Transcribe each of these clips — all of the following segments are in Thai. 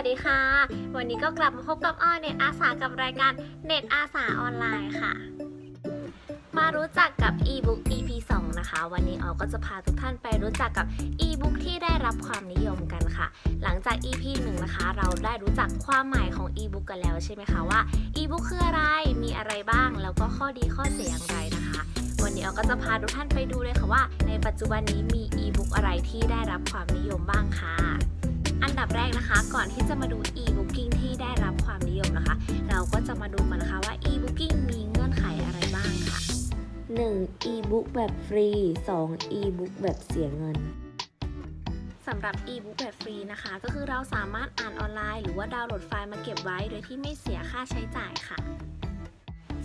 วัสดีค่ะ วันนี้ก็กลับมาพบกับอ้อเน็ตอาสากับรายการเน็ตอาสาออนไลน์ค่ะ มารู้จักกับ e-book EP 2 นะคะ วันนี้ออก็จะพาทุกท่านไปรู้จักกับ e-book ที่ได้รับความนิยมกันค่ะ หลังจาก EP 1 นะคะ เราได้รู้จักความหมายของ e-book กันแล้วใช่ไหมคะว่า e-book คืออะไร มีอะไรบ้าง แล้วก็ข้อดีข้อเสียอย่างไรนะคะวันนี้ออก็จะพาทุกท่านไปดูเลยค่ะว่า ในปัจจุบันนี้มี e-book อะไรที่ได้รับความนิยมบ้างค่ะ อันดับแรกนะคะ ก่อนที่จะมาดู e-booking ที่ได้รับความนิยมนะคะ เราก็จะมาดูกันนะคะว่า e-booking มีเงื่อนไขอะไรบ้างค่ะ 1. e-book แบบฟรี 2. e-book แบบเสียเงินสำหรับ e-book แบบฟรีนะคะ ก็คือเราสามารถอ่านออนไลน์ หรือว่าดาวน์โหลดไฟล์มาเก็บไว้ โดยที่ไม่เสียค่าใช้จ่ายค่ะ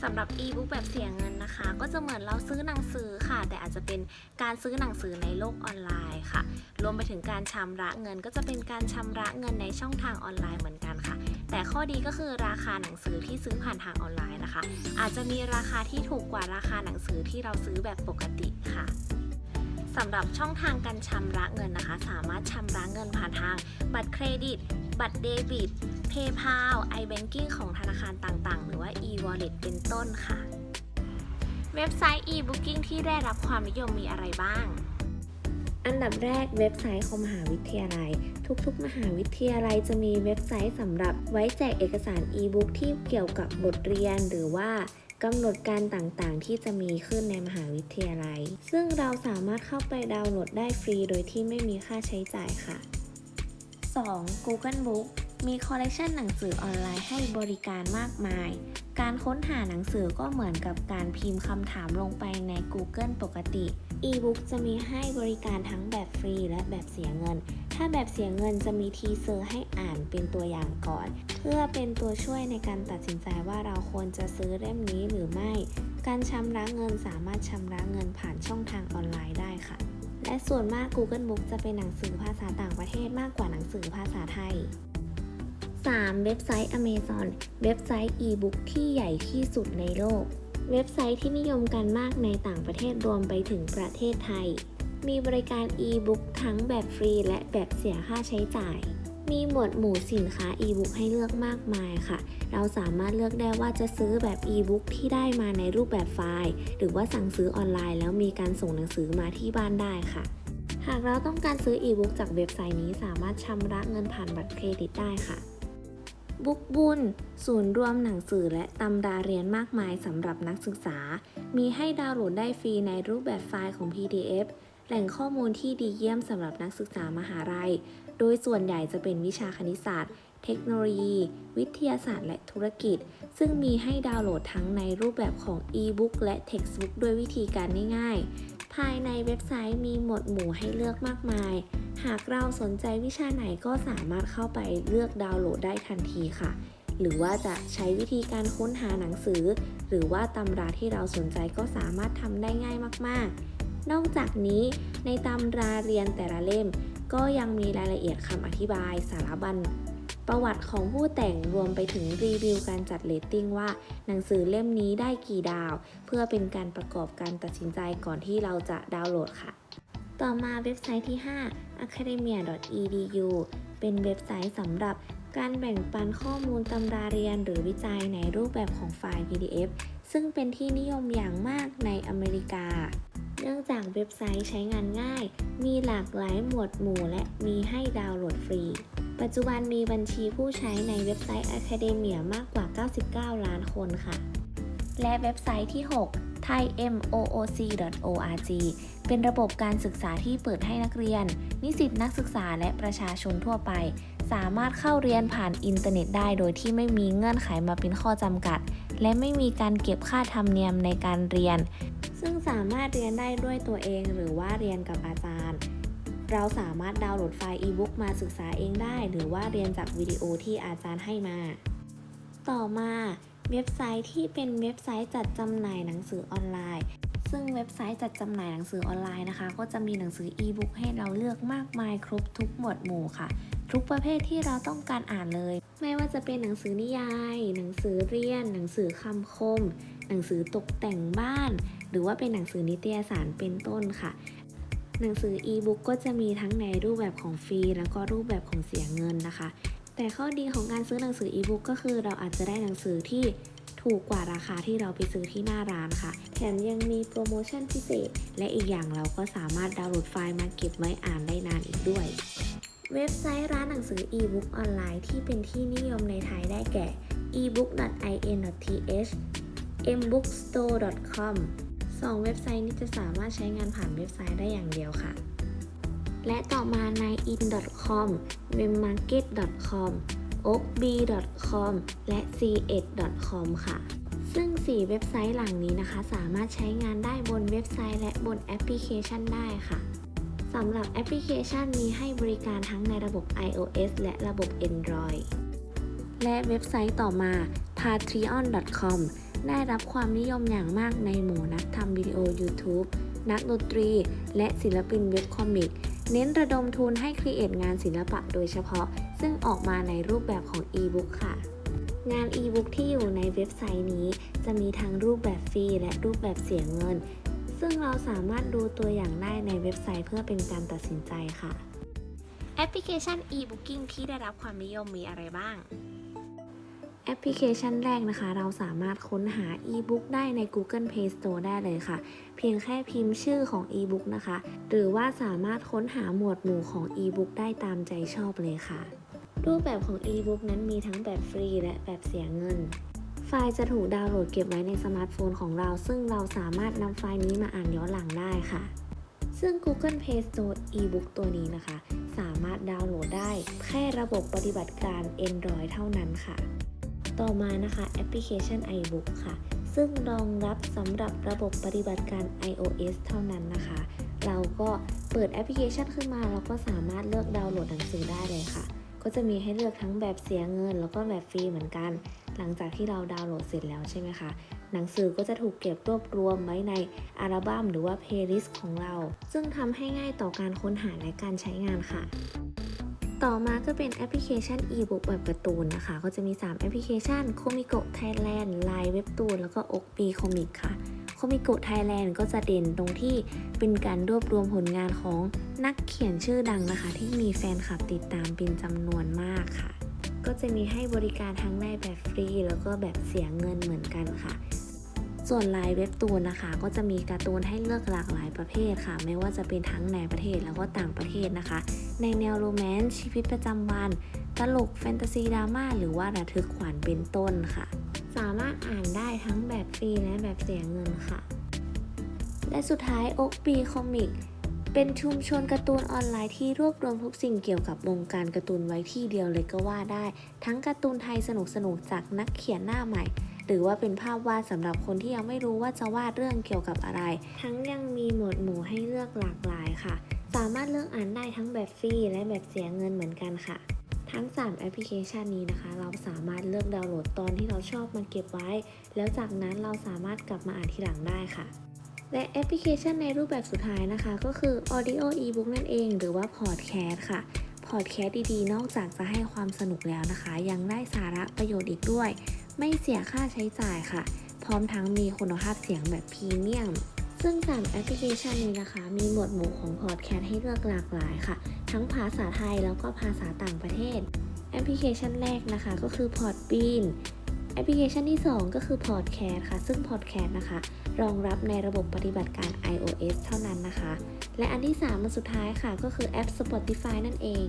สำหรับ e-book แบบเสียเงินนะคะ ก็จะเหมือนเราซื้อหนังสือค่ะ แต่อาจจะเป็นการซื้อหนังสือในโลกออนไลน์ค่ะ รวมไปถึงการชำระเงินก็จะเป็นการชำระเงินในช่องทางออนไลน์เหมือนกันค่ะ แต่ข้อดีก็คือราคาหนังสือที่ซื้อผ่านทางออนไลน์นะคะ อาจจะมีราคาที่ถูกกว่าราคาหนังสือที่เราซื้อแบบปกติค่ะสำหรับช่องทางการชำระเงินนะคะ สามารถชำระเงินผ่านทาง บัตรเครดิต บัตรเดบิต PayPal iBanking ของธนาคารต่างๆ หรือว่า e-wallet เป็นต้นค่ะ เว็บไซต์ e-booking ที่ได้รับความนิยมมีอะไรบ้าง อันดับแรกเว็บไซต์ของมหาวิทยาลัย ทุกๆ มหาวิทยาลัยจะมีเว็บไซต์สำหรับไว้แจกเอกสาร e-book ที่เกี่ยวกับบทเรียนหรือว่ากำหนดการต่างๆ ที่จะมีขึ้นในมหาวิทยาลัย ซึ่งเราสามารถเข้าไปดาวน์โหลดได้ฟรีโดยที่ไม่มีค่าใช้จ่ายค่ะ 2. Google Book มีคอลเลกชันหนังสือออนไลน์ให้บริการมากมาย การค้นหาหนังสือก็เหมือนกับการพิมพ์คำถามลงไปใน Google ปกติ e-book จะมีให้บริการทั้งแบบฟรีและแบบเสียเงิน ถ้าแบบเสียเงินจะมีทีเซอร์ให้อ่านเป็นตัวอย่างก่อน เพื่อเป็นตัวช่วยในการตัดสินใจว่าเราควรจะซื้อเล่มนี้หรือไม่ การชำระเงินสามารถชำระเงินผ่านช่องทางออนไลน์ได้ค่ะ และส่วนมาก Google Book จะเป็นหนังสือภาษาต่างประเทศมากกว่าหนังสือภาษาไทย 3. เว็บไซต์ Amazon เว็บไซต์ e-book ที่ใหญ่ที่สุดในโลก เว็บไซต์ที่นิยมกันมากในต่างประเทศรวมไปถึงประเทศไทย มีบริการ e-book ทั้งแบบฟรีและแบบเสียค่าใช้จ่าย มีหมวดหมู่สินค้า e-book ให้เลือกมากมายค่ะ เราสามารถเลือกได้ว่าจะซื้อแบบ e-book ที่ได้มาในรูปแบบไฟล์ หรือว่าสั่งซื้อออนไลน์ แล้วมีการส่งหนังสือมาที่บ้านได้ค่ะหากเราต้องการซื้อ e-book จากเว็บไซต์นี้สามารถชำระเงินผ่านบัตรเครดิตได้ค่ะ บุ๊กบุญศูนย์รวมหนังสือและตำราเรียนมากมายสำหรับนักศึกษา มีให้ดาวน์โหลดได้ฟรีในรูปแบบไฟล์ของ PDF แหล่งข้อมูลที่ดีเยี่ยมสำหรับนักศึกษามหาลัย โดยส่วนใหญ่จะเป็นวิชาคณิตศาสตร์ เทคโนโลยี วิทยาศาสตร์ และธุรกิจ ซึ่งมีให้ดาวน์โหลดทั้งในรูปแบบของ e-book และ textbook ด้วยวิธีการง่ายๆ ภายในเว็บไซต์มีหมวดหมู่ให้เลือกมากมาย หากเราสนใจวิชาไหนก็สามารถเข้าไปเลือกดาวน์โหลดได้ทันทีค่ะ หรือว่าจะใช้วิธีการค้นหาหนังสือ หรือว่าตำราที่เราสนใจก็สามารถทำได้ง่ายมากๆ นอกจากนี้ในตำราเรียนแต่ละเล่ม ก็ยังมีรายละเอียดคำอธิบาย สารบัญประวัติของผู้แต่งรวมไปถึงรีวิวการจัดเรตติ้งว่า หนังสือเล่มนี้ได้กี่ดาว เพื่อเป็นการประกอบการตัดสินใจก่อนที่เราจะดาวน์โหลดค่ะ ต่อมาเว็บไซต์ที่ 5 academia.edu เป็นเว็บไซต์สำหรับการแบ่งปันข้อมูลตำราเรียนหรือวิจัยในรูปแบบของไฟล์ PDF ซึ่งเป็นที่นิยมอย่างมากในอเมริกา เนื่องจากเว็บไซต์ใช้งานง่าย มีหลากหลายหมวดหมู่และมีให้ดาวน์โหลดฟรี ปัจจุบันมีบัญชีผู้ใช้ในเว็บไซต์ Academia มากกว่า 99 ล้านคนค่ะ และเว็บไซต์ที่ 6 thaimooc.org เป็นระบบการศึกษาที่เปิดให้นักเรียน นิสิตนักศึกษาและประชาชนทั่วไป สามารถเข้าเรียนผ่านอินเทอร์เน็ตได้โดยที่ไม่มีเงื่อนไขมาเป็นข้อจำกัด และไม่มีการเก็บค่าธรรมเนียมในการเรียน ซึ่งสามารถเรียนได้ด้วยตัวเองหรือว่าเรียนกับอาจารย์เราสามารถดาวน์โหลดไฟล์ e-book มาศึกษาเองได้ หรือว่าเรียนจากวิดีโอที่อาจารย์ให้มา ต่อมา เว็บไซต์ที่เป็นเว็บไซต์จัดจำหน่ายหนังสือออนไลน์ ซึ่งเว็บไซต์จัดจำหน่ายหนังสือออนไลน์นะคะ ก็จะมีหนังสือ e-book ให้เราเลือกมากมายครบทุกหมวดหมู่ค่ะ ทุกประเภทที่เราต้องการอ่านเลย ไม่ว่าจะเป็นหนังสือนิยาย หนังสือเรียน หนังสือคำคม หนังสือตกแต่งบ้าน หรือว่าเป็นหนังสือนิตยสารเป็นต้นค่ะหนังสือ e-book ก็จะมีทั้งในรูปแบบของฟรี แล้วก็รูปแบบของเสียเงินนะคะ แต่ข้อดีของการซื้อหนังสืออีบุ๊กก็คือเราอาจจะได้หนังสือที่ถูกกว่าราคาที่เราไปซื้อที่หน้าร้านค่ะ แถมยังมีโปรโมชั่นพิเศษ และอีกอย่างเราก็สามารถดาวน์โหลดไฟล์มาเก็บไว้อ่านได้นานอีกด้วย เว็บไซต์ร้านหนังสืออีบุ๊กออนไลน์ที่เป็นที่นิยมในไทยได้แก่ ebook.in.th mbookstore.com สองเว็บไซต์นี้จะสามารถใช้งานผ่านเว็บไซต์ได้อย่างเดียวค่ะ และต่อมาใน in.com webmarket.com okb.com และ c8.com ค่ะ ซึ่ง 4 เว็บไซต์หลังนี้นะคะ สามารถใช้งานได้บนเว็บไซต์และบนแอปพลิเคชันได้ค่ะสำหรับแอปพลิเคชันมีให้บริการทั้งในระบบ iOS และระบบ Android และเว็บไซต์ต่อมา patreon.com ได้รับความนิยมอย่างมากในหมู่นักทำวิดีโอ YouTube นักดนตรี และศิลปินเว็บคอมิก เน้นระดมทุนให้ครีเอทงานศิลปะโดยเฉพาะ ซึ่งออกมาในรูปแบบของอีบุ๊กค่ะงานอีบุ๊กที่อยู่ในเว็บไซต์นี้ จะมีทั้งรูปแบบฟรีและรูปแบบเสียเงิน ซึ่งเราสามารถดูตัวอย่างได้ในเว็บไซต์เพื่อเป็นการตัดสินใจค่ะ แอปพลิเคชัน e-booking ที่ได้รับความนิยมมีอะไรบ้าง แอปพลิเคชันแรกนะคะ เราสามารถค้นหา e-book ได้ใน Google Play Store ได้เลยค่ะ เพียงแค่พิมพ์ชื่อของ e-book นะคะ หรือว่าสามารถค้นหาหมวดหมู่ของ e-book ได้ตามใจชอบเลยค่ะ รูปแบบของ e-book นั้นมีทั้งแบบฟรีและแบบเสียเงิน ไฟล์จะถูกดาวน์โหลดเก็บไว้ในสมาร์ทโฟนของเรา ซึ่งเราสามารถนำไฟล์นี้มาอ่านย้อนหลังได้ค่ะ ซึ่ง Google Play Store e-book ตัวนี้นะคะ สามารถดาวน์โหลดได้แค่ระบบปฏิบัติการ Android เท่านั้นค่ะ ต่อมานะคะแอปพลิเคชัน iBook ค่ะ ซึ่งรองรับสำหรับระบบปฏิบัติการ iOS เท่านั้นนะคะ เราก็เปิดแอปพลิเคชันขึ้นมาเราก็สามารถเลือกดาวน์โหลดหนังสือได้เลยค่ะ ก็จะมีให้เลือกทั้งแบบเสียเงิน แล้วก็แบบฟรีเหมือนกัน หลังจากที่เราดาวน์โหลดเสร็จแล้วใช่ไหมคะหนังสือก็จะถูกเก็บรวบรวมไว้ในอัลบั้มหรือว่าเพลย์ลิสต์ของเรา ซึ่งทำให้ง่ายต่อการค้นหาและการใช้งานค่ะ ต่อมาก็เป็นแอปพลิเคชัน e-book แบบการ์ตูนนะคะ ก็จะมี 3 แอปพลิเคชัน Comico Thailand Line Webtoon แล้วก็ o k b Comic ค่ะ Comico Thailand ก็จะเด่นตรงที่เป็นการรวบรวมผลงานของนักเขียนชื่อดังนะคะ ที่มีแฟนคลับติดตามเป็นจำนวนมากค่ะ ก็จะมีให้บริการทั้งในแบบฟรี แล้วก็แบบเสียเงินเหมือนกันค่ะ ส่วนลายเว็บตูนนะคะ ก็จะมีการ์ตูนให้เลือกหลากหลายประเภทค่ะ ไม่ว่าจะเป็นทั้งในประเทศแล้วก็ต่างประเทศนะคะ ในแนวโรแมนต์ชีวิตประจำวัน ตลกแฟนตาซีดราม่าหรือว่าระทึกขวัญเป็นต้นค่ะ สามารถอ่านได้ทั้งแบบฟรีและแบบเสียเงินค่ะ และสุดท้ายโอ๊กปีคอมิกเป็นชุมชนการ์ตูนออนไลน์ที่รวบรวมทุกสิ่งเกี่ยวกับวงการการ์ตูนไว้ที่เดียวเลยก็ว่าได้ ทั้งการ์ตูนไทยสนุกๆจากนักเขียนหน้าใหม่ หรือว่าเป็นภาพวาดสำหรับคนที่ยังไม่รู้ว่าจะวาดเรื่องเกี่ยวกับอะไร ทั้งยังมีหมวดหมู่ให้เลือกหลากหลายค่ะ สามารถเลือกอ่านได้ทั้งแบบฟรีและแบบเสียเงินเหมือนกันค่ะ ทั้ง 3 แอปพลิเคชันนี้นะคะ เราสามารถเลือกดาวน์โหลดตอนที่เราชอบมาเก็บไว้ แล้วจากนั้นเราสามารถกลับมาอ่านทีหลังได้ค่ะและแอปพลิเคชันในรูปแบบสุดท้ายนะคะ ก็คือ Audio Ebook นั่นเอง หรือว่า Podcast ค่ะ Podcast ดีๆ นอกจากจะให้ความสนุกแล้วนะคะ ยังได้สาระประโยชน์อีกด้วย ไม่เสียค่าใช้จ่ายค่ะ พร้อมทั้งมีคุณภาพเสียงแบบพรีเมียม ซึ่ง3แอปพลิเคชันนี้นะคะ มีหมวดหมู่ของพอดแคสต์ให้เลือกหลากหลายค่ะ ทั้งภาษาไทยแล้วก็ภาษาต่างประเทศ แอปพลิเคชันแรกนะคะก็คือ Podbean แอปพลิเคชันที่ 2 ก็คือ Podcast ค่ะ ซึ่ง Podcast นะคะ รองรับในระบบปฏิบัติการ iOS เท่านั้นนะคะ และอันที่3มาสุดท้ายค่ะ ก็คือแอป Spotify นั่นเอง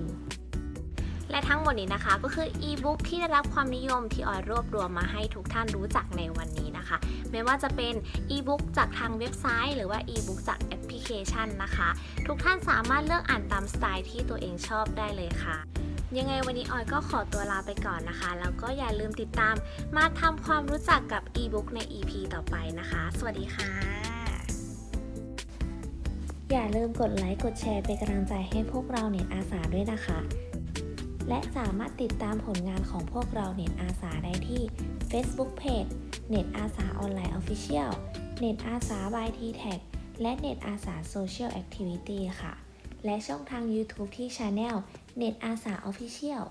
และทั้งหมดนี้นะคะก็คือ e-book ที่ได้รับความนิยมที่ออยรวบรวมมาให้ทุกท่านรู้จักในวันนี้นะคะ ไม่ว่าจะเป็น e-book จากทางเว็บไซต์ หรือว่า e-book จากแอปพลิเคชันนะคะ ทุกท่านสามารถเลือกอ่านตามสไตล์ที่ตัวเองชอบได้เลยค่ะยังไงวันนี้ออยก็ขอตัวลาไปก่อนนะคะ แล้วก็อย่าลืมติดตามมาทำความรู้จักกับ e-book ใน EP ต่อไปนะคะ สวัสดีค่ะ อย่าลืมกดไลค์ กดแชร์เป็นกำลังใจให้พวกเราเน็ตอาสาด้วยนะคะ และสามารถติดตามผลงานของพวกเราเน็ตอาสาได้ที่ Facebook Page เน็ตอาสาออนไลน์ Official เน็ตอาสาไบทีแท็กและเน็ตอาสา Social Activity ค่ะ และช่องทาง YouTube ที่ Channel เน็ตอาสา Official